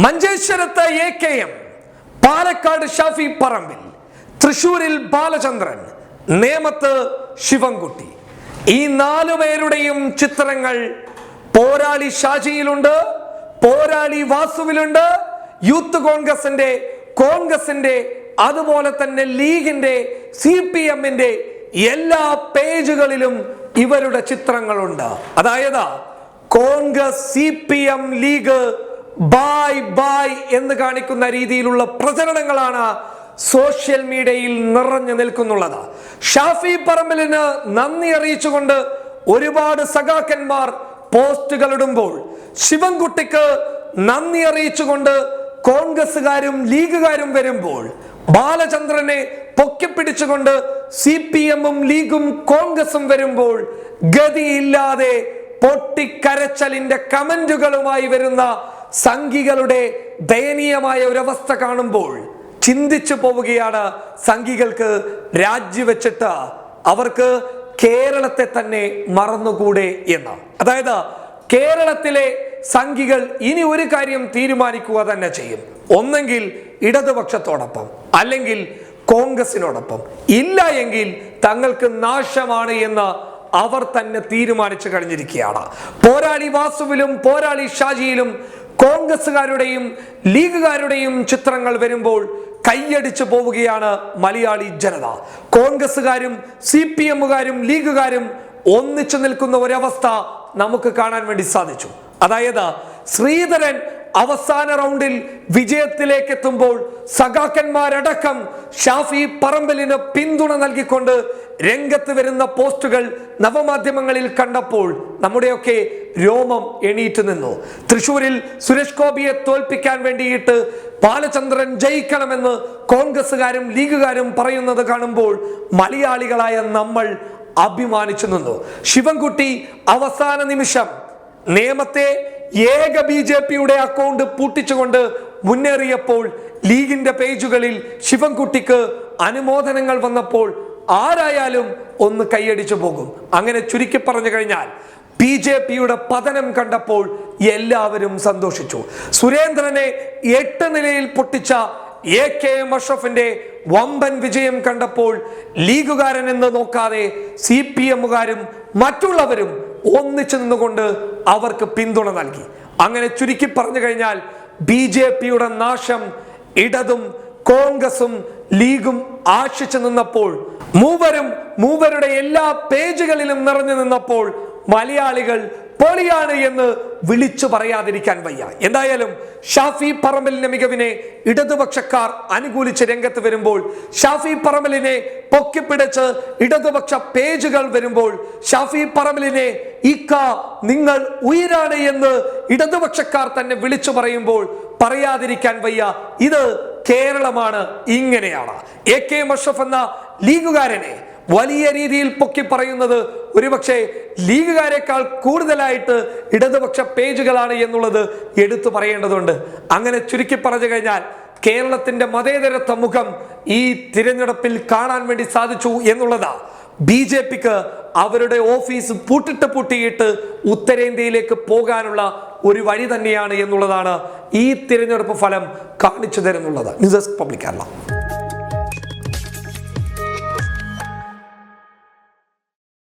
മഞ്ചേശ്വരത്ത് A K M Palakkad Shafi Parambil തൃശൂരിൽ ബാലചന്ദ്രൻ നേമത്ത് ശിവൻകുട്ടി. ഈ നാലു പേരുടെയും ചിത്രങ്ങൾ പോരാളി ഷാജിയിലുണ്ട് പോരാളി വാസുവിലുണ്ട് യൂത്ത് കോൺഗ്രസിന്റെ കോൺഗ്രസിന്റെ അതുപോലെ തന്നെ ലീഗിന്റെ സി പി എമ്മിന്റെ എല്ലാ പേജുകളിലും ഇവരുടെ ചിത്രങ്ങളുണ്ട്. അതായത് Congress C P M League bye bye എന്ന് കാണിക്കുന്ന രീതിയിലുള്ള പ്രചരണങ്ങളാണ് സോഷ്യൽ മീഡിയയിൽ നിറഞ്ഞു നിൽക്കുന്നുള്ളത്. ഷാഫി പറമ്പലിന് നന്ദി അറിയിച്ചുകൊണ്ട് ഒരുപാട് സഖാക്കന്മാർ പോസ്റ്റുകൾ ഇടുമ്പോൾ ശിവൻകുട്ടിക്ക് നന്ദി അറിയിച്ചുകൊണ്ട് കോൺഗ്രസുകാരും ലീഗുകാരും വരുമ്പോൾ ബാലചന്ദ്രനെ പൊക്കിപ്പിടിച്ചുകൊണ്ട് സി പി എമ്മും ലീഗും കോൺഗ്രസും വരുമ്പോൾ ഗതിയില്ലാതെ പൊട്ടിക്കരച്ചലിന്റെ കമന്റുകളുമായി വരുന്ന സംഘികളുടെ ദയനീയമായ ഒരവസ്ഥ കാണുമ്പോൾ ചിന്തിച്ചു പോവുകയാണ് സംഘികൾക്ക് രാജിവെച്ചിട്ട് അവർക്ക് കേരളത്തെ തന്നെ മറന്നുകൂടെ എന്ന്. അതായത് കേരളത്തിലെ സംഘികൾ ഇനി ഒരു കാര്യം തീരുമാനിക്കുക തന്നെ ചെയ്യും. ഒന്നെങ്കിൽ ഇടതുപക്ഷത്തോടൊപ്പം അല്ലെങ്കിൽ കോൺഗ്രസിനോടൊപ്പം. ഇല്ല എങ്കിൽ തങ്ങൾക്ക് നാശമാണ് എന്ന് അവർ തന്നെ തീരുമാനിച്ചു കഴിഞ്ഞിരിക്കുകയാണ്. പോരാളി വാസുവിലും പോരാളി ഷാജിയിലും കോൺഗ്രസുകാരുടെയും ലീഗുകാരുടെയും ചിത്രങ്ങൾ വരുമ്പോൾ കൈയടിച്ചു പോവുകയാണ് മലയാളി ജനത. കോൺഗ്രസുകാരും സി പി എമ്മുകാരും ലീഗുകാരും ഒന്നിച്ചു നിൽക്കുന്ന ഒരവസ്ഥ നമുക്ക് കാണാൻ വേണ്ടി സാധിച്ചു. അതായത് ശ്രീധരൻ അവസാന റൗണ്ടിൽ വിജയത്തിലേക്ക് എത്തുമ്പോൾ സഖാക്കന്മാരടക്കം ഷാഫി പറമ്പലിന് പിന്തുണ നൽകിക്കൊണ്ട് രംഗത്ത് വരുന്ന പോസ്റ്റുകൾ നവമാധ്യമങ്ങളിൽ കണ്ടപ്പോൾ നമ്മുടെയൊക്കെ രോമം എണീറ്റ് നിന്നു. തൃശൂരിൽ സുരേഷ് ഗോപിയെ തോൽപ്പിക്കാൻ വേണ്ടിയിട്ട് ബാലചന്ദ്രൻ ജയിക്കണമെന്ന് കോൺഗ്രസുകാരും ലീഗുകാരും പറയുന്നത് കാണുമ്പോൾ മലയാളികളായ നമ്മൾ അഭിമാനിച്ചു നിന്നു. ശിവൻകുട്ടി അവസാന നിമിഷം നിയമത്തെ ഏക ബി ജെ പിയുടെ അക്കൗണ്ട് പൂട്ടിച്ചുകൊണ്ട് മുന്നേറിയപ്പോൾ ലീഗിന്റെ പേജുകളിൽ ശിവൻകുട്ടിക്ക് അനുമോദനങ്ങൾ വന്നപ്പോൾ ആരായാലും ഒന്ന് കൈയടിച്ചു പോകും. അങ്ങനെ ചുരുക്കി പറഞ്ഞു കഴിഞ്ഞാൽ ബി ജെ പിയുടെ പതനം കണ്ടപ്പോൾ എല്ലാവരും സന്തോഷിച്ചു. സുരേന്ദ്രനെ എട്ട് നിലയിൽ പൊട്ടിച്ച എ കെ എം അഷ്റഫിന്റെ വമ്പൻ വിജയം കണ്ടപ്പോൾ ലീഗുകാരൻ എന്ന് നോക്കാതെ സി പി എമ്മുകാരും മറ്റുള്ളവരും ഒന്നിച്ചു നിന്നുകൊണ്ട് അവർക്ക് പിന്തുണ നൽകി. അങ്ങനെ ചുരുക്കി പറഞ്ഞു കഴിഞ്ഞാൽ ബി ജെ പിയുടെ നാശം ഇടതും കോൺഗ്രസും ലീഗും ആശിച്ചു നിന്നപ്പോൾ മൂവരും മൂവരുടെ എല്ലാ പേജുകളിലും നിറഞ്ഞു നിന്നപ്പോൾ മലയാളികൾ പൊളിയാണ് എന്ന് വിളിച്ചു പറയാതിരിക്കാൻ വയ്യ. എന്തായാലും ഷാഫി പറമ്പലിന്റെ മികവിനെ ഇടതുപക്ഷക്കാർ അനുകൂലിച്ച് രംഗത്ത് വരുമ്പോൾ ഷാഫി പറമ്പലിനെ പൊക്കിപ്പിടിച്ച് ഇടതുപക്ഷ പേജുകൾ വരുമ്പോൾ ഷാഫി പറമ്പലിനെ ഇക്ക നിങ്ങൾ ഉയരാണ് എന്ന് ഇടതുപക്ഷക്കാർ തന്നെ വിളിച്ചു പറയുമ്പോൾ പറയാതിരിക്കാൻ വയ്യ. ഇത് കേരളമാണ് ഇങ്ങനെയാണ്. എ കെ മഷഫ് എന്ന ലീഗുകാരനെ വലിയ രീതിയിൽ പൊക്കി പറയുന്നത് ഒരുപക്ഷെ ലീഗുകാരെക്കാൾ കൂടുതലായിട്ട് ഇടതുപക്ഷ പേജുകളാണ് എന്നുള്ളത് എടുത്തു പറയേണ്ടതുണ്ട്. അങ്ങനെ ചുരുക്കി പറഞ്ഞു കഴിഞ്ഞാൽ കേരളത്തിന്റെ മതേതരത്വ മുഖം ഈ തിരഞ്ഞെടുപ്പിൽ കാണാൻ വേണ്ടി സാധിച്ചു എന്നുള്ളതാ. ബി ജെ പിക്ക് അവരുടെ ഓഫീസ് പൂട്ടിട്ട് പൂട്ടിയിട്ട് ഉത്തരേന്ത്യയിലേക്ക് പോകാനുള്ള ഒരു വഴി തന്നെയാണ് എന്നുള്ളതാണ് ഈ തിരഞ്ഞെടുപ്പ് ഫലം കാണിച്ചു തരുന്നുള്ളത്. News desk public Kerala.